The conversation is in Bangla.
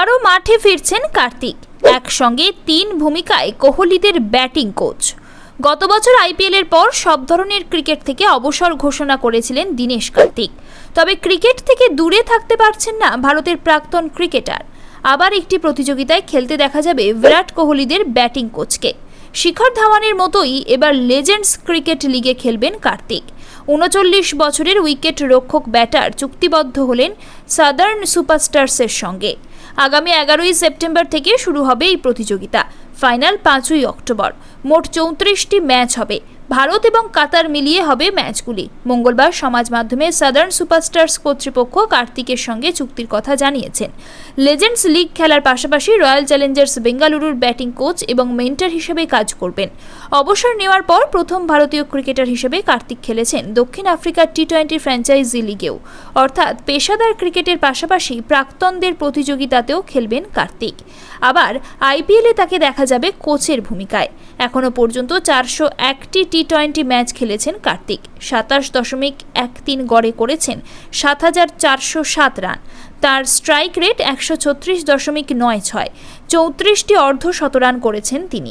আবারও মাঠে ফিরছেন কার্তিক। একসঙ্গে তিন ভূমিকায় কোহলিদের ব্যাটিং কোচ। গত বছর আইপিএলের পর সব ধরনের ক্রিকেট থেকে অবসর ঘোষণা করেছিলেন দীনেশ কার্তিক। তবে ক্রিকেট থেকে দূরে থাকতে পারছেন না ভারতের প্রাক্তন ক্রিকেটার। আবার একটি প্রতিযোগিতায় খেলতে দেখা যাবে বিরাট কোহলিদের ব্যাটিং কোচকে। শিখর ধাওয়ানের মতোই এবার লেজেন্ডস ক্রিকেট লিগে খেলবেন কার্তিক। উনচল্লিশ বছরের উইকেট রক্ষক ব্যাটার চুক্তিবদ্ধ হলেন সাদার্ন সুপারস্টার্সের সঙ্গে। আগামী এগারোই সেপ্টেম্বর থেকে শুরু হবে এই প্রতিযোগিতা। ফাইনাল পাঁচই অক্টোবর। মোট চৌত্রিশটি ম্যাচ হবে। ভারত এবং কাতার মিলিয়ে হবে ম্যাচগুলি। মঙ্গলবার সমাজ মাধ্যমে সাদার্ন সুপারস্টার্স কর্তৃপক্ষ কার্তিকের সঙ্গে চুক্তির কথা জানিয়েছেন। লেজেন্ডস লিগ খেলার পাশাপাশি রয়্যাল চ্যালেঞ্জার্স বেঙ্গালুরুর ব্যাটিং কোচ এবং মেন্টার হিসেবে কাজ করবেন। অবসর নেওয়ার পর প্রথম ভারতীয় ক্রিকেটার হিসেবে কার্তিক খেলেছেন দক্ষিণ আফ্রিকার টি টোয়েন্টি ফ্র্যাঞ্চাইজি লিগেও। অর্থাৎ পেশাদার ক্রিকেটের পাশাপাশি প্রাক্তনদের প্রতিযোগিতাতেও খেলবেন কার্তিক। আবার আইপিএলে তাকে দেখা যাবে কোচের ভূমিকায়। এখনও পর্যন্ত চারশো একটি টি টোয়েন্টি ম্যাচ খেলেছেন কার্তিক। সাতাশ দশমিক এক তিন গড়ে করেছেন সাত হাজার চারশো সাত রান। তার স্ট্রাইক রেট একশো ছত্রিশ দশমিক নয় ছয়। চৌত্রিশটি অর্ধ শতরান করেছেন তিনি।